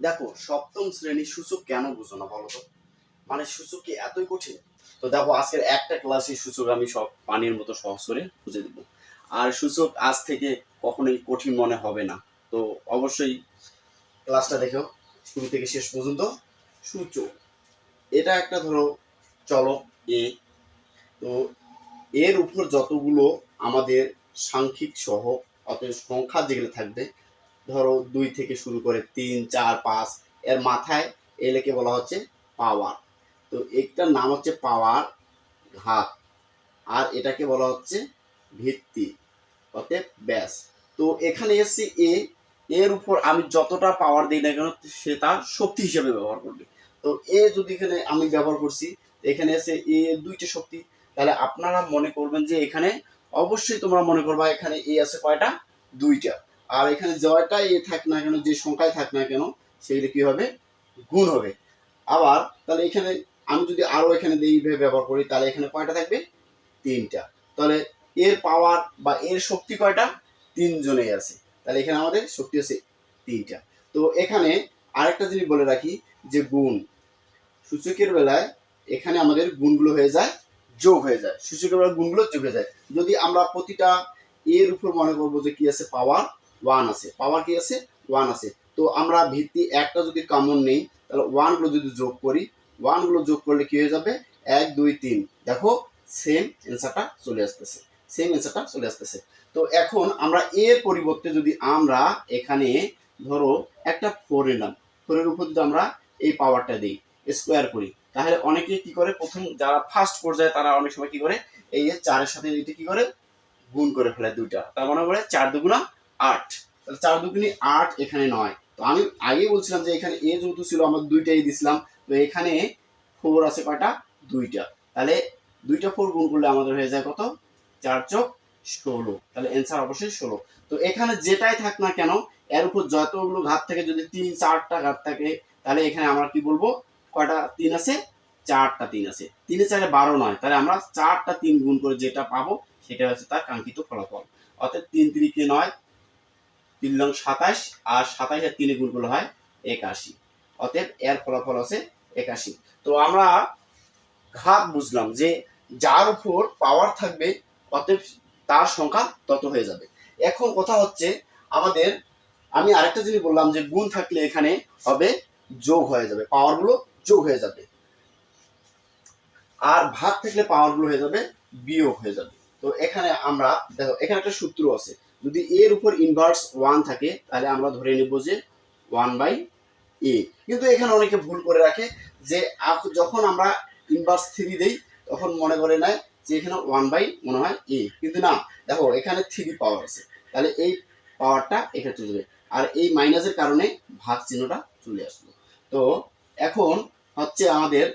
দেখো, সপ্তম শ্রেণির সূচক কেন বুঝো না বলো তো? মানে সূচক কি এতই কঠিন? তো দেখো, আজকের একটা ক্লাসে সূচক আমি সব পানির মতো সহজ করে বুঝে দেবো। আর সূচক আজ থেকে কখনোই কঠিন মনে হবে না। তো অবশ্যই ক্লাসটা দেখো, শুরু থেকে শেষ পর্যন্ত সূচক। এটা একটা ধরো, চলো এ তো এর উপর যতগুলো আমাদের সাংখ্যিক সহ অতএব সংখ্যা যেগুলো থাকবে ধরো দুই থেকে শুরু করে তিন, চার, পাঁচ, এর মাথায় এলেকে বলা হচ্ছে পাওয়ার তো একটার নাম হচ্ছে পাওয়ার ঘাত, আর এটাকে বলা হচ্ছে ভিত্তি, অতএব ব্যাস। তো এখানে এসছি এ এর উপর আমি যতটা পাওয়ার দিই না কেন, সে তার শক্তি হিসেবে ব্যবহার করবে। তো এ যদি এখানে আমি ব্যবহার করছি, এখানে এসে এ দুইটা শক্তি, তাহলে আপনারা মনে করবেন যে এখানে অবশ্যই তোমরা মনে করবা এখানে এ আছে কয়টা? দুইটা। আর এখানে জয়টা এ থাক না কেন, যে সংখ্যায় থাক না কেন সেগুলো কি হবে? গুণ হবে। আবার তাহলে এখানে আমি যদি আরও এখানে এইভাবে ব্যবহার করি, তাহলে এখানে কয়টা থাকবে? তিনটা। তাহলে এর পাওয়ার বা এর শক্তি কয়টা? তিনজনেই আছে। তাহলে এখানে আমাদের শক্তি আছে তিনটা। তো এখানে আরেকটা জিনিস বলে রাখি যে গুণ। সূচকের বেলায় এখানে আমাদের গুণগুলো হয়ে যায়, যোগ হয়ে যায়। সূচকের বেলায় গুণগুলো যোগ হয়ে যায়। যদি আমরা প্রতিটা এর উপর মনে করব যে কি আছে? পাওয়ার ওয়ান আছে। পাওয়ার কি আছে? ওয়ান আছে। তো আমরা ভিত্তি একটা যদি কমন নেই, তাহলে ওয়ানগুলো যদি যোগ করি ওয়ানগুলো যোগ করলে কি হয়ে যাবে? এক, দুই, তিন। দেখো সেম অ্যান্সারটা চলে আসতেছে। সেম অ্যান্সারটা চলে আসতেছে। তো এখন আমরা এর পরিবর্তে যদি আমরা এখানে ধরো একটা ফোর নিলাম। ফোরের উপর যদি আমরা এই পাওয়ারটা দিই স্কোয়ার করি, তাহলে অনেকে কি করে? প্রথম যারা ফার্স্ট পর্যায়ে, তারা অনেক সময় কি করে? এই চারের সাথে এটা কি করে? গুণ করে ফেলে দুইটা। তার মনে করে চার দুগুণা আট। তাহলে চার দুগুণি আট এখানে নয়। তো আমি আগেই বলছিলাম যে এখানে এ যেহেতু ছিল, আমার দুইটাই দিছিলাম, তো এখানে ফোর আছে কয়টা? দুইটা। তাহলে দুইটা ফোর গুণ করলে আমাদের হয়ে যায় কত? চার চোখ ষোলো। তাহলে অ্যান্সার অবশ্যই ষোলো। তো এখানে যেটাই থাক না কেন, এর উপর যতগুলো ঘাত থাকে, যদি তিন, চারটা ঘাত থাকে, তাহলে এখানে আমরা কি বলব? কয়টা? তিন আছে? চারটা তিন আছে। তিনে চারে বারো নয়। তাহলে আমরা চারটা তিন গুণ করে যেটা পাবো, সেটা হচ্ছে তার কাঙ্ক্ষিত ফলাফল। অর্থাৎ তিন তিরিকে নয় তিন লং সাতাশ আর সাতাশ আর তিনে গুণ করলে হয় একাশি। অতএব এর ফলাফল আছে একাশি। তো আমরা ঘাত বুঝলাম যে যার উপর পাওয়ার থাকবে, অতএব তার সংখ্যা তত হয়ে যাবে। এখন কথা হচ্ছে আমাদের, আমি আরেকটা জিনিস বললাম যে গুণ থাকলে এখানে হবে যোগ হয়ে যাবে পাওয়ারগুলো যোগ হয়ে যাবে। আর ভাগ থাকলে পাওয়ারগুলো হয়ে যাবে বিয়োগ হয়ে যাবে। তো এখানে আমরা, দেখো, এখানে একটা সূত্র আছে। যদি এর উপর ইনভার্স ওয়ান থাকে, তাহলে আমরা ধরে নেব যে ওয়ান বাই এ কিন্তু এখানে অনেকে ভুল করে রাখে যে যখন আমরা ইনভার্স থ্রি দেই, তখন মনে করে নেয় যে এখানে ওয়ান বাই মনে হয় এ কিন্তু না, দেখো, এখানে থ্রি পাওয়ার আছে। তাহলে এই পাওয়ারটা এখানে চলে যাবে। আর এই মাইনাসের কারণে ভাগ চিহ্নটা চলে আসলো। তো এখন হচ্ছে আমাদের,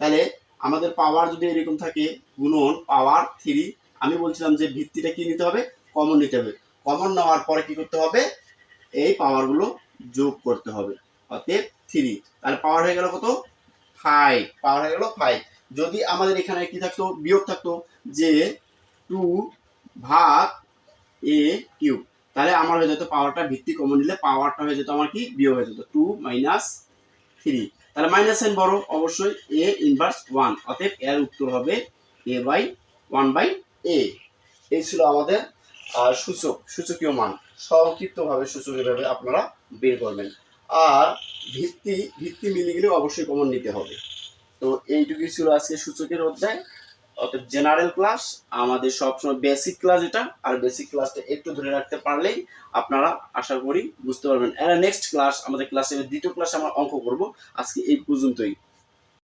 তাহলে আমাদের পাওয়ার যদি এরকম থাকে, গুণন পাওয়ার থ্রি আমি বলছিলাম যে ভিত্তিটা কি নিতে হবে? কমন নিতে হবে। কমন নেওয়ার পরে কি করতে হবে? এই পাওয়ারগুলো যোগ করতে হবে। অতএব থ্রি তাহলে পাওয়ার হয়ে গেল কত? ফাইভ পাওয়ার হয়ে গেল ফাইভ যদি আমাদের এখানে কি থাকতো? বিয়োগ থাকতো যে টু ভাগ এ কিউব তাহলে আমার হয়ে যেত পাওয়ারটা ভিত্তি কমন নিলে পাওয়ারটা হয়ে যেত আমার কি? বিয়োগ হয়ে যেত। টু মাইনাস থ্রি তাহলে মাইনাস সাইন বড়, অবশ্যই এ ইনভার্স ওয়ান অতএব এর উত্তর হবে A by one by A এই ছিল আমাদের সূচক, সূচকীয় মান, সংক্ষিপ্তভাবে সূচক এভাবে আপনারা বের করবেন। আর ভিত্তি ভিত্তি মিলে গেলে অবশ্যই কমন নিতে হবে। তো এইটুকুই ছিল আজকে সূচকের অধ্যায়। অর্থাৎ জেনারেল ক্লাস আমাদের সবসময় বেসিক ক্লাস এটা, আর বেসিক ক্লাসটা একটু ধরে রাখতে পারলেই আপনারা আশা করি বুঝতে পারবেন। নেক্সট ক্লাস আমাদের ক্লাসের দ্বিতীয় ক্লাসে আমরা অঙ্ক করব। আজকে এই পর্যন্তই।